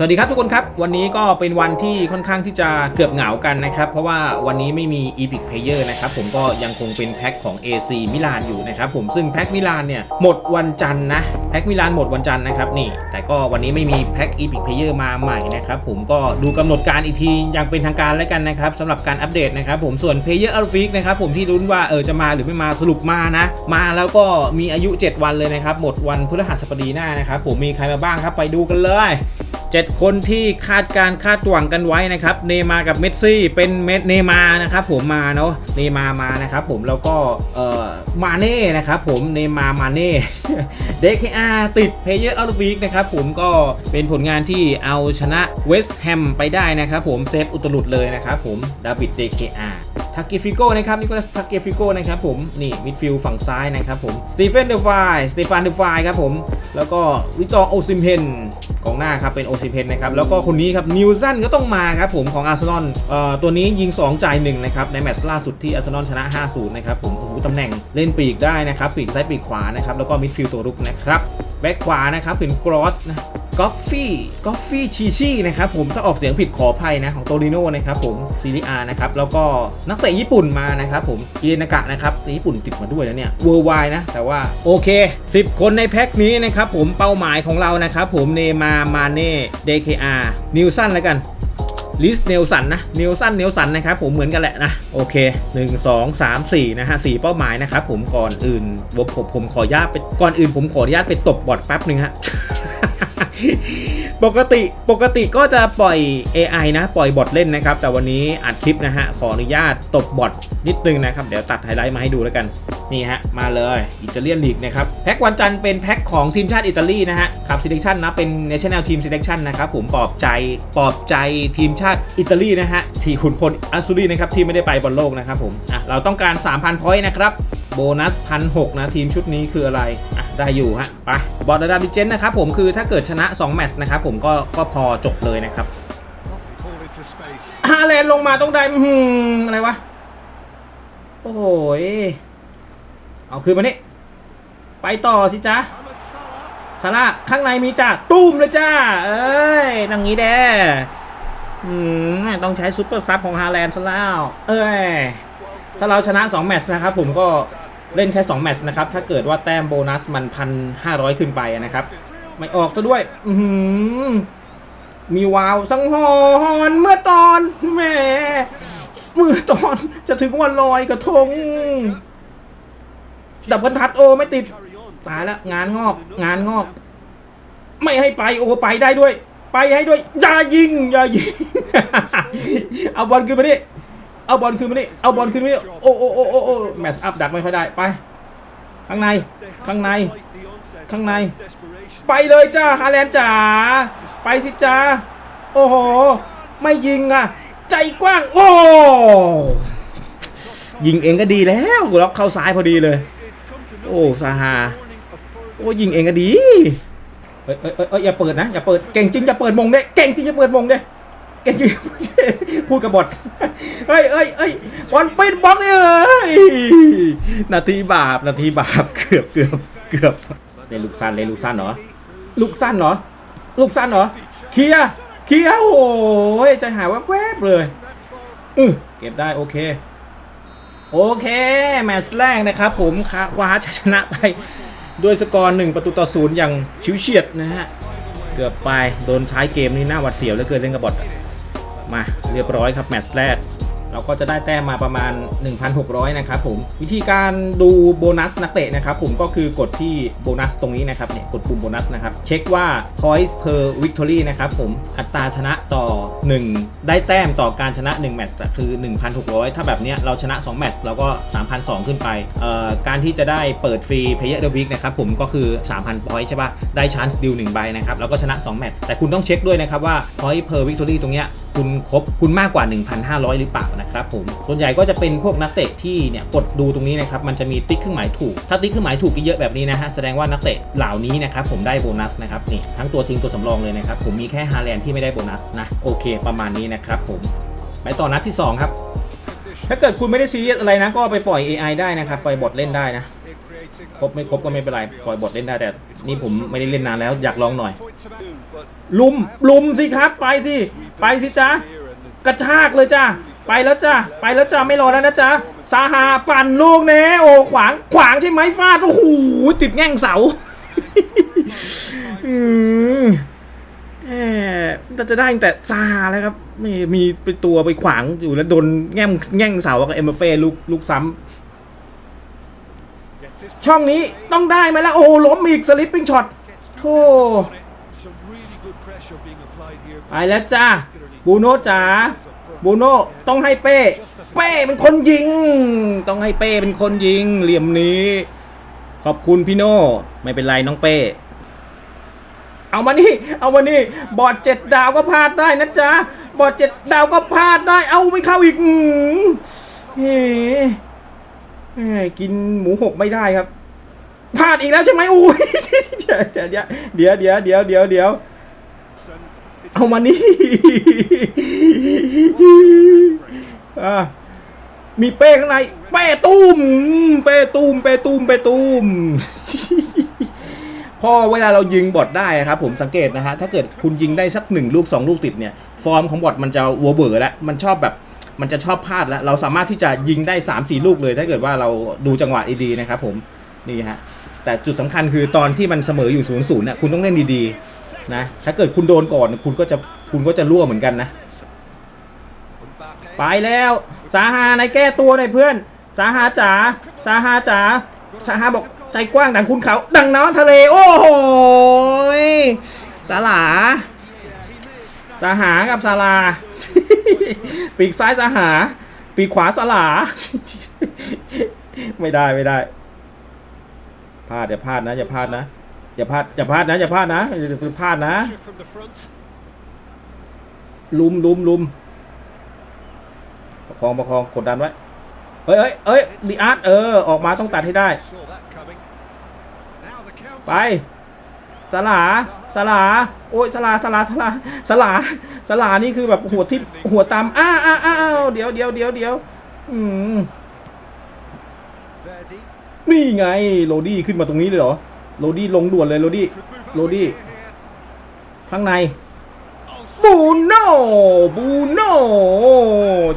สวัสดีครับทุกคนครับ วันนี้ก็เป็นวันที่ค่อนข้างที่จะเกือบเหงากันนะครับ เพราะว่าวันนี้ไม่มี Epic Player นะครับ ผมก็ยังคงเป็นแพ็คของ AC มิลานอยู่นะครับผมซึ่งแพ็คมิลานเนี่ยหมดวันจันทร์นะแพ็คมิลานหมดวันจันทร์นะครับนี่ แต่ก็วันนี้ไม่มีแพ็ค Epic Player มาใหม่นะครับผมก็ดูกำหนดการอีกทีอย่างเป็นทางการแล้วกันนะครับสำหรับการอัปเดตนะครับผมส่วน Player of the Week นะครับผมที่ลุ้นว่าเออจะมาหรือไม่มาสรุปมานะ มาแล้วก็มีอายุ 7 วันเลยนะครับหมดวันพฤหัสบดีหน้านะครับผมมีใครมาบ้างครับไปดูกันเลย 7 คนที่คาดการคาดหวังกันไว้นะครับ เนมากับเมสซี่เป็นเมสเนมานะครับผมมาเนาะ เนมามานะครับผมแล้วก็เอ่อมาเน่นะครับผม เนมามาเน่ เดคอาติดเพเยอร์อัลวีกนะครับผมก็เป็นผลงานที่เอาชนะเวสต์แฮมไปได้นะครับผมเซฟอุตลุดเลยนะครับผมดาวิดเดคอาทักเกฟิโก้นะครับนิโคลัสทักเกฟิโก้นะครับผมนี่มิดฟิลด์ฝั่งซ้ายนะครับผมสตีเฟนเดฟายสเตฟานเดฟายครับผมแล้วก็วิตอร์โอซิมเพน องหน้าครับเป็นโอซิเพนนะครับแล้วก็คนนี้ครับนิวซันก็ต้องมาครับผมของอาร์เซนอลตัวนี้ยิง 2 จ่าย1นะครับในแมตช์ล่าสุดที่อาร์เซนอลชนะ 5-0 นะครับผมผมตำแหน่งเล่นปีกได้นะครับปีกซ้ายปีกขวานะครับแล้วก็มิดฟิลด์ตัวรุกนะครับแบ็กขวานะครับเป็นกรอสนะ กอฟฟี่กอฟฟี่ชีชีนะครับผมถ้าออกเสียงผิดขออภัยนะของโตริโน่นะครับผมซีรีอานะครับแล้วก็นักเตะญี่ปุ่นมานะครับผมอิเรนากะนะครับญี่ปุ่นติดมาด้วยแล้วเนี่ยเวอร์ไวนะ แต่ว่าโอเค 10 คนในแพ็คนี้นะครับผมเป้าหมายของเรานะครับผมเนมามาเน่เดคอาร์นิวสันแล้วกันลิสเนลสันนะเนลสันเนลสันนะครับผมเหมือนกันแหละนะ โอเค 1 2 3 4 นะฮะ4เป้าหมายนะครับผมก่อนอื่นผมผมขออนุญาตไปก่อนอื่นผมขออนุญาตไปตบบอทแป๊บหนึ่งฮะ ปกติปกติก็จะปล่อย AI นะ ปล่อยบอทเล่นนะครับ แต่วันนี้อัดคลิปนะฮะ ขออนุญาตตบบอทนิดนึงนะครับ เดี๋ยวตัดไฮไลท์มาให้ดูแล้วกัน นี่ฮะ มาเลยอิตาเลียนลีกนะครับ แพ็กวันจันทร์เป็นแพ็กของทีมชาติอิตาลีนะฮะขับ selection นะ เป็น national team selection นะครับผมปลอบใจปลอบใจทีมชาติอิตาลีนะฮะที่ขุนพลอัสซูรีนะครับที่ไม่ได้ไปบอลโลกนะครับผมอะเราต้องการ 3,000พอยต์นะครับ โบนัสพันหนะทีมชุดนี้คืออะไรอะได้อยู่ฮะไปบอลระดับดิเจนนะครับผมคือถ้าเกิดชนะ 2 แมตช์นะครับผมก็ก็พอจบเลยนะครับฮาเลนลงมาต้องได้อื้อหืมอะไรวะ โอ้โหยเอาคืนมานี่ไปต่อสิจ๊ะ Mohamed Salah. ซาร่าข้างในมีจ้าตุ้มเลยจ้า เอ้ยนังนี้แด้อืมต้องใช้ซุปเปอร์ซับของฮาแลนด์ซะแล้ว เอ้ยถ้าเราชนะ 2 แมตช์นะครับผมก็ เล่นแค่ 2 แมตช์นะครับ ถ้าเกิดว่าแต้มโบนัสมันพันห้าร้อยขึ้นไปนะครับ ไม่ออกซะด้วย อืมีวาวสังหรณ์เมื่อตอนแหมเมื่อตอนจะถึงวันลอยกระทง ดับบิลทัดโอไม่ติด ตายแล้วงานงอก งานงอก ไม่ให้ไปโอไปได้ด้วย ไปให้ด้วย อย่ายิง อย่ายิง เอาบอลขึ้นมาดิ เอาบอลขึ้นมาดิเอาบอลขึ้นมาดิโอ้โอ้โอ้โอ้โอ้แมสอัพดักไม่ค่อยได้ไป ข้างในข้างใน ข้างใน ไปเลยจ้าฮาแลนด์จ๋าไปสิจ้าโอ้โห ไม่ยิงอะ ใจกว้าง โอ้ยิงเองก็ดีแล้วล็อกเข้าซ้ายพอดีเลย โอ้ซาฮาโอ้ยิงเองก็ดีเอ้ยเอ้ยเอ้ยเอ้ยอย่าเปิดนะอย่าเปิดเก่งจริงอย่าเปิดมงเด้เก่งจริงอย่าเปิดมงเด้ เก่งจริงพูดกับบอทเฮ้ยเอ้ยเอ้ยบอลปิดบล็อกเลยเอ้ยนาทีบาปนาทีบาปเกือบเกือบเกือบเล่นลูกสั้นเล่นลูกสั้นเหรอ ลูกสั้นเหรอ ลูกสั้นเหรอ เคลียร์เคลียร์โอ้ยใจหายแวบๆเลยอือเก็บได้โอเค โอเค แมตช์แรกนะครับผมคว้าชัยชนะไปด้วยสกอร์1ประตูต่อศูนย์อย่างชิวเฉียดนะฮะ เกือบไปโดนท้ายเกมนี่หน้าหวัดเสียวเหลือเกินเล่นกับบอทอะ มาเรียบร้อยครับแมตช์แรก เราก็จะได้แต้มมาประมาณ 1,600 นะครับผม วิธีการดูโบนัสนักเตะนะครับผมก็คือกดที่โบนัสตรงนี้นะครับเนี่ยกดปุ่มโบนัสนะครับ เช็คว่า points per victory นะครับผมอัตราชนะต่อ 1 ได้แต้มต่อการชนะ 1 แมตช์คือ 1,600 ถ้าแบบเนี้ยเราชนะ 2 แมตช์เราก็ 3,200 ขึ้นไปเอ่อการที่จะได้เปิดฟรี Player of the Week นะครับผมก็คือ 3,000 point ใช่ป่ะได้ chance deal 1ใบนะครับแล้วก็ชนะ 2 แมตช์แต่คุณต้องเช็คด้วยนะครับว่า point per victory ตรงเนี้ยคุณครบคุณมากกว่า 1,500 หรือเปล่านะครับผม ส่วนใหญ่ก็จะเป็นพวกนักเตะที่เนี่ยกดดูตรงนี้นะครับ มันจะมีติ๊กเครื่องหมายถูก ถ้าติ๊กเครื่องหมายถูกเยอะแบบนี้นะฮะ แสดงว่านักเตะเหล่านี้นะครับผมได้โบนัสนะครับนี่ทั้งตัวจริงตัวสำรองเลยนะครับ ผมมีแค่ฮาแลนด์ที่ไม่ได้โบนัสนะ โอเค ประมาณนี้นะครับผม ไปต่อนัดที่ 2 ครับ ถ้าเกิดคุณไม่ได้ซีเรียสอะไรนะ ก็ไปปล่อย AI ได้นะครับ ปล่อยบอทเล่นได้นะ ครบไม่ครบก็ไม่เป็นไรปล่อยบทเล่นได้แต่นี่ผมไม่ได้เล่นนานแล้วอยากลองหน่อย ลุมลุมสิครับไปสิไปสิจ๊ะ here and the กระชากเลยจ้าไปแล้วจ้าไปแล้วจ้าไม่รอแล้วนะจ๊ะสาหาปั่นลูกเน่โอ้ขวางขวางใช่ไหมฟาดโอ้โหติดแง่งเสาอืมแหมจะได้แต่ซาแล้วครับม่มีไปตัวไปขวางอยู่แล้วโดนแง่งแง่งเสากับเอ็มเป้ลูกลูกซ้ำ ช่องนี้ต้องได้ไหมล่ะโอ้ล้มอีกสลิปปิ้งช็อตโธ่ไปแล้วจ้าบูโน่จ๋าบูโน่ต้องให้เป้ เป้เป็นคนยิง ต้องให้เป้เป็นคนยิง เหลี่ยมนี้ ขอบคุณพี่โน่ไม่เป็นไรน้องเป้ เอามานี่ เอามานี่ บอดเจ็ดดาวก็พลาดได้นะจ๊ะ บอดเจ็ดดาวก็พลาดได้ เอาไม่เข้าอีกเฮ้เฮ้ กินหมูหกไม่ได้ครับพลาดอีกแล้วใช่ไหมอุ้ยเดี๋ยวเดี๋ยวเดี๋ยวเดี๋ยวเดี๋ยวเดี๋ยวเอามานี่มีเป้ข้างใน เป้ตุ้ม เป้ตุ้ม เป้ตุ้ม เป้ตุ้ม พอเวลาเรายิงบอทได้ครับผมสังเกตนะฮะ ถ้าเกิดคุณยิงได้สักหนึ่งลูกสองลูกติดเนี่ย ฟอร์มของบอทมันจะวัวเบอร์แล้วมันชอบแบบ มันจะชอบพลาดแล้ว เราสามารถที่จะยิงได้3ามสี่ลูกเลย ถ้าเกิดว่าเราดูจังหวะดีๆนะครับผมนี่ฮะแต่จุดสำคัญคือตอนที่มันเสมออยู่ศูนย์ศูนย์เนี่ยคุณต้องเล่นดีๆนะถ้าเกิดคุณโดนก่อนคุณก็จะคุณก็จะรั่วเหมือนกันนะ ไปแล้วสาหาในายแก้ตัวหน่อยเพื่อน สาหาจ๋าสาหาจ๋าสาหาบอกใจกว้างดังคุณเขาดังน้ำทะเล โอ้โหสาหลาสาหากับสาลา ปีกซ้ายสาหา ปีกขวาสลา ไม่ได้ไม่ได้พลาดอย่าพลาดนะอย่าพลาดนะอย่าพลาดอย่าพลาดนะอย่าพลาดนะอย่าพลาดนะ ลุมลุมลุมประคองประคองกดดันไว้เฮ้ยเฮ้ยเฮ้ยดีอาร์ตเออ ออกมาต้องตัดให้ได้ ไป สลาสลาโอ้ยสลาสลาสลาสลาสลานี่คือแบบหัวทิ่หัวตามอ้าอ้าอ้าอ้าวเดี๋ยวเดี๋ยวเดี๋ยวเดี๋ยวอืมนี่ไงโรดี้ขึ้นมาตรงนี้เลยเหรอโรดี้ลงด่วนเลยโรดี้ could move Lodi. Lodi. here. ข้างในบูโน่บูโน่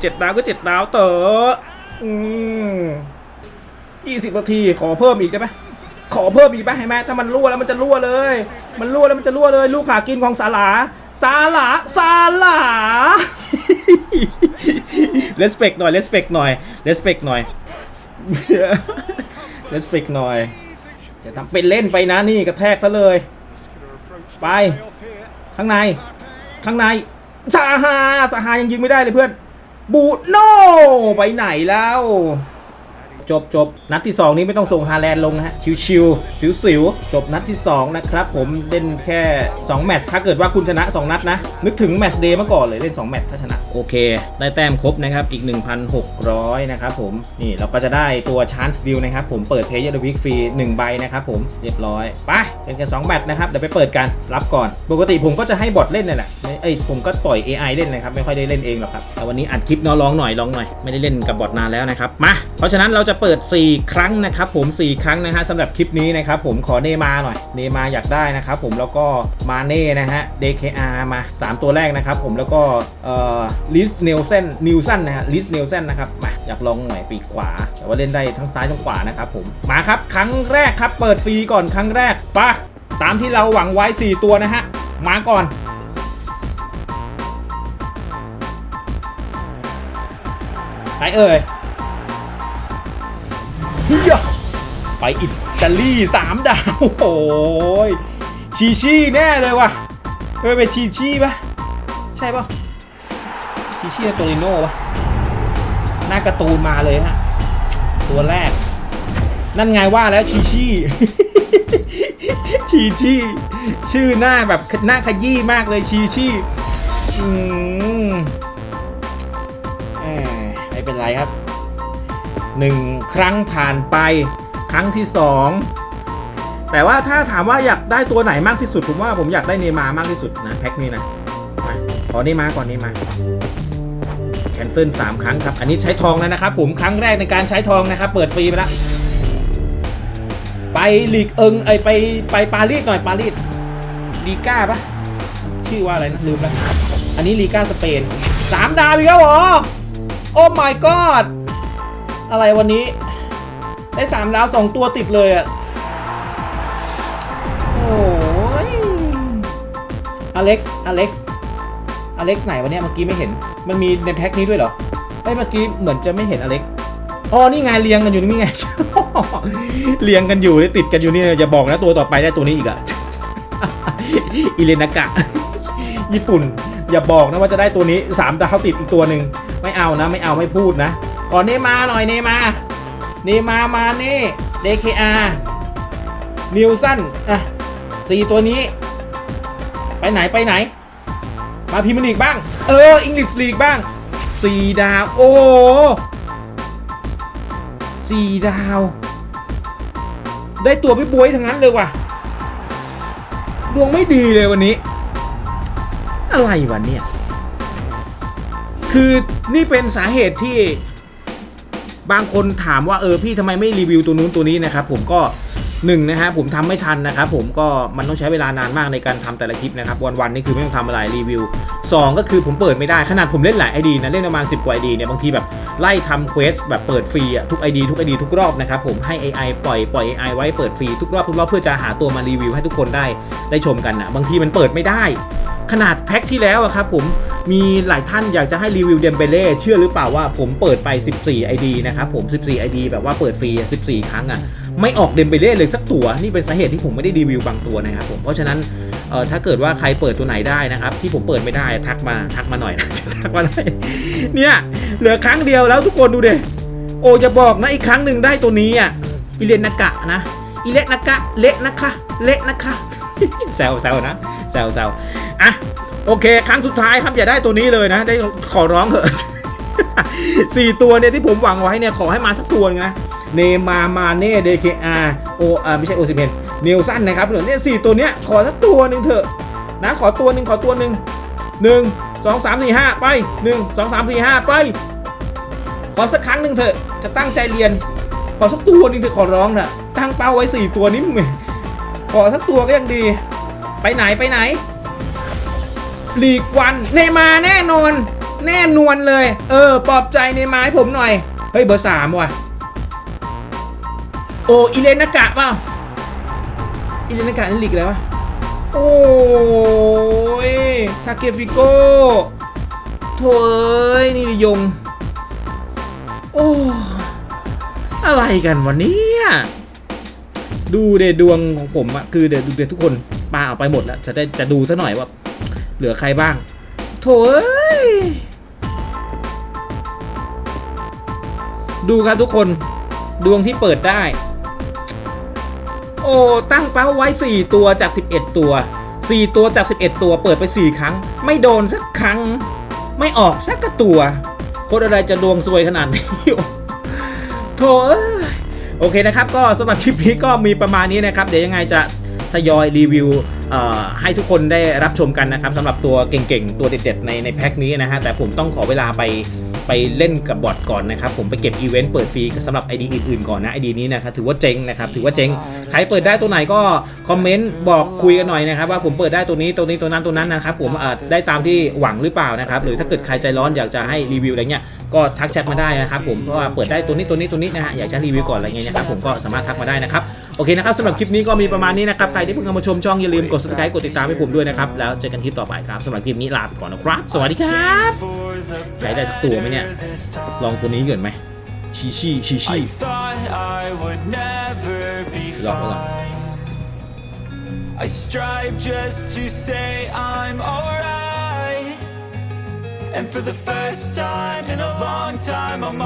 เจ็ดดาวก็เจ็ดดาวเต๋ออืมยี่สิบนาทีขอเพิ่มอีกได้ไหม ขอเพิ่มอีกไหมเห็นไหมถ้ามันรั่วแล้วมันจะรั่วเลย มันรั่วแล้วมันจะรั่วเลย ลูกขากินของสาลาสาลาสาลา respect หน่อย respect หน่อย respect หน่อย respect หน่อยอย่าทำเป็นเล่นไปนะนี่กระแทกซะเลย Muscular approach to Bye. play off here. ข้างใน ข้างในสาหาสาหายังยิงไม่ได้เลยเพื่อน บูโนไปไหนแล้ว จบจบนัดที่ 2 นี้ไม่ต้องส่งฮาแลนด์ลงฮะชิวชิวสิวสิวๆจบนัดที่ 2 นะครับ ผมเล่นแค่ 2 แมตช์ถ้าเกิดว่าคุณชนะ 2 นัดนะ นึกถึงแมตช์เดย์มาก่อนเลยเล่น 2 แมตช์ถ้าชนะ โอเค ได้แต้มครบนะครับ อีก 1,600 นะครับผม นี่เราก็จะได้ตัวชานส์ดิลนะครับ ผมเปิดเพย์เยอร์วิกฟรี1ใบนะครับผมเรียบร้อยไปเป็นกัน2แมตช์นะครับเดี๋ยวไปเปิดกันรับก่อน ปกติผมก็จะให้บอทเล่นนี่แหละไม่เอ้ยผมก็ปล่อย AI เล่นนะครับไม่ค่อยได้เล่นเองหรอกครับแต่วันนี้อัดคลิปเนาะลองหน่อยลองหน่อยไม่ได้เล่นกับบอทนานแล้วนะครับมา เพราะฉะนั้นเราจะเปิด 4 ครั้งนะครับผม 4 ครั้งนะฮะสำหรับคลิปนี้นะครับผมขอเนมาหน่อย เนมาอยากได้นะครับผมแล้วก็มาเน่นะฮะ DKR มา 3 ตัวแรกนะครับผมแล้วก็เอ่อลิสเนลเซนนิวสันนะฮะลิสเนลเซนนะครับมาอยากลองหน่อยปีกขวา แต่ว่าเล่นได้ทั้งซ้ายทั้งขวานะครับผมมาครับครั้งแรกครับเปิดฟรีก่อนครั้งแรกปะตามที่เราหวังไว้ 4 ตัวนะฮะมาก่อนใครเอ่ย ฮียไปอิตาลีสามดาวโอ้ยชีชีแน่เลยว่ะเออเป็นชีชี่ปะใช่ปะชีชี่โตริโน่ปะหน้าการ์ตูนมาเลยฮะ ตัวแรก นั่นไงว่าแล้วชีชีชีชีชื่อหน้าแบบหน้าขยี้มากเลยชีชีอืมแหมไม่เป็นไรครับ หนึ่งครั้งผ่านไป ครั้งที่สองแต่ว่าถ้าถามว่าอยากได้ตัวไหนมากที่สุด ผมว่าผมอยากได้เนมามากที่สุดนะแพ็คนี้นะมาขอเนมาก่อนเนมาแคนเซิลสามครั้งครับ อันนี้ใช้ทองแล้วนะครับผมครั้งแรกในการใช้ทองนะครับ เปิดฟรีไปแล้วลีกเอิงไอไปไปปารีสหน่อยปารีสลีก้าปะชื่อว่าอะไรนะลืมแล้วอันนี้ลีก้าสเปนสามดาวอีกแล้วเหรอโอ้ my god อะไรวันนี้ ได้สามดาวสองตัวติดเลยอะโอ้ยอเล็กซ์อเล็กซ์อเล็กซ์ไหนวะเนี่ยเมื่อกี้ไม่เห็น มันมีในแพ็คนี้ด้วยเหรอเอ้เมื่อกี้เหมือนจะไม่เห็นอเล็กซ์อ๋อนี่ไงเรียงกันอยู่นี่ไงเรียงกันอยู่เลยติดกันอยู่นี่อย่าบอกนะตัวต่อไปได้ตัวนี้อีกอะอิเลนากะ ญี่ปุ่น อย่าบอกนะว่าจะได้ตัวนี้สามดาวติดอีกตัวหนึ่งไม่เอานะ ไม่เอาไม่พูดนะ ขอเนมาหน่อยเนมา เนมามาเน่เดคอานิวสันอะสี่ตัวนี้ ไปไหนไปไหน มาพรีเมียร์ลีกบ้าง เอออังกฤษลีกบ้างสี่ดาว โอ้สี่ดาว ได้ตัวพี่บวยทั้งนั้นเลยว่ะ ดวงไม่ดีเลยวันนี้ อะไรวะเนี่ย คือนี่เป็นสาเหตุที่ บางคนถามว่าเออพี่ทำไมไม่รีวิวตัวนู้นตัวนี้นะครับผมก็ หนึ่งนะฮะผมทำไม่ทันนะครับผมก็มันต้องใช้เวลานานมากในการทำแต่ละคลิปนะครับวันๆนี่คือไม่ต้องทำอะไรรีวิวสองก็คือผมเปิดไม่ได้ขนาดผมเล่นหลาย ID นะเล่นประมาณ 10 กว่า ID เนี่ยบางทีแบบไล่ทำเควสแบบเปิดฟรีอะทุก ID ทุก ID ทุกรอบนะครับผมให้ AI ปล่อยปล่อย AI ไว้เปิดฟรีทุกรอบทุกรอบเพื่อจะหาตัวมารีวิวให้ทุกคนได้ได้ชมกันนะบางทีมันเปิดไม่ได้ ขนาดแพ็คที่แล้วอะครับผมมีหลายท่านอยากจะให้รีวิวเดมเบเล่เชื่อหรือเปล่าว่าผมเปิดไป 14 ID นะครับผม 14 ID แบบว่าเปิดฟรีอะ14 ครั้งอะไม่ออกเดมเบเล่เลยสักตัวนี่เป็นสาเหตุที่ผมไม่ได้รีวิวบางตัวนะครับผมเพราะฉะนั้นเอ่อถ้าเกิดว่าใครเปิดตัวไหนได้นะครับ ที่ผมเปิดไม่ได้ทักมาทักมาหน่อยนะทักมาหน่อยเนี่ยเหลือครั้งเดียวแล้วทุกคนดูเดิโอ้จะบอกนะอีกครั้งหนึ่งได้ตัวนี้อะอิเลนนากะนะอิเลนนากะเละนะคะเละนะคะแซวแซวนะแซวแซวอะโอเค ครั้งสุดท้ายครับอย่าได้ตัวนี้เลยนะ ได้ขอร้องเถอะสี่ตัวเนี่ยที่ผมหวังไว้เนี่ยขอให้มาสักตัวนะ เนมามาเน่เดเคอาโออ่าไม่ใช่โอซิเมนเนลสันนะครับเหลือเนี่ยสี่ตัวเนี้ยขอสักตัวหนึ่งเถอะนะขอตัวหนึ่งขอตัวหนึ่งหนึ่งสองสามสี่ห้าไปหนึ่งสองสามสี่ห้าไป ขอสักครั้งหนึ่งเถอะจะตั้งใจเรียน ขอสักตัวหนึ่งเถอะขอร้องนะตั้งเป้าไว้สี่ตัวนี้มึงขอสักตัวก็ยังดี ไปไหนไปไหนลีกวันเนมาแน่นอน แน่นวนเลย เออปลอบใจเนมาให้ผมหน่อย เฮ้ยเบอร์สามว่ะ โออิเลนนากะเปล่าอิเลนนากะนั่นลีกอะไรวะโอ้ยทาเกฟิโก้โถเอ้ยนี่ยง โอ้อะไรกันวันนี้ดูเดดวงของผมอะคือเดดูเดทุกคนปาออกไปหมดแล้วจะได้จะดูซะหน่อยว่า เหลือใครบ้าง โถเอ้ยดูครับทุกคนดวงที่เปิดได้ โอ้ตั้งเป้าไว้ 4 ตัวจาก 11 ตัว 4 ตัวจาก 11 ตัวเปิดไป 4 ครั้ง ไม่โดนสักครั้ง ไม่ออกสักกระตัวคนอะไรจะดวงซวยขนาดนี้โถเอ้ยโอเคนะครับ ก็สำหรับคลิปนี้ก็มีประมาณนี้นะครับ เดี๋ยวยังไงจะทยอยรีวิวให้ทุกคนได้รับชมกันนะครับสำหรับตัวเก่งๆ ตัวเด็ดๆในในแพ็คนี้นะฮะแต่ผมต้องขอเวลาไป ไปเล่นกับบอทก่อนนะครับผมไปเก็บอีเวนต์เปิดฟรีสำหรับ ID อื่นๆก่อนนะ ID นี้นะครับถือว่าเจ๊งนะครับถือว่าเจ๊งใครเปิดได้ตัวไหนก็คอมเมนต์บอกคุยกันหน่อยนะครับว่าผมเปิดได้ตัวนี้ตัวนี้ตัวนั้นตัวนั้นนะครับผมเอ่อได้ตามที่หวังหรือเปล่านะครับหรือถ้าเกิดใครใจร้อนอยากจะให้รีวิวอะไรเงี้ยก็ทักแชทมาได้นะครับผมเพราะว่าเปิดได้ตัวนี้ตัวนี้ตัวนี้นะฮะอยากจะรีวิวก่อนอะไรเงี้ยนะครับผมก็สามารถทักมาได้นะครับโอเคนะครับสำหรับคลิปนี้ก็มีประมาณนี้นะครับใครที่เพิ่งเข้ามาชมช่องอย่าลืมกด subscribe กดติดตามให้ผมด้วยนะครับแล้วเจอกันคลิปต่อไปครับสำหรับคลิปนี้ลาไปก่อนนะครับ สวัสดีครับ ใช้ได้สักตัวไหมเนี่ย ลองตัวนี้ก่อนไหมชีชีชีชี I thought I would never be Lọc nó lọc. fine. I strive just to say I'm alright. And for the first time in a long time, I'm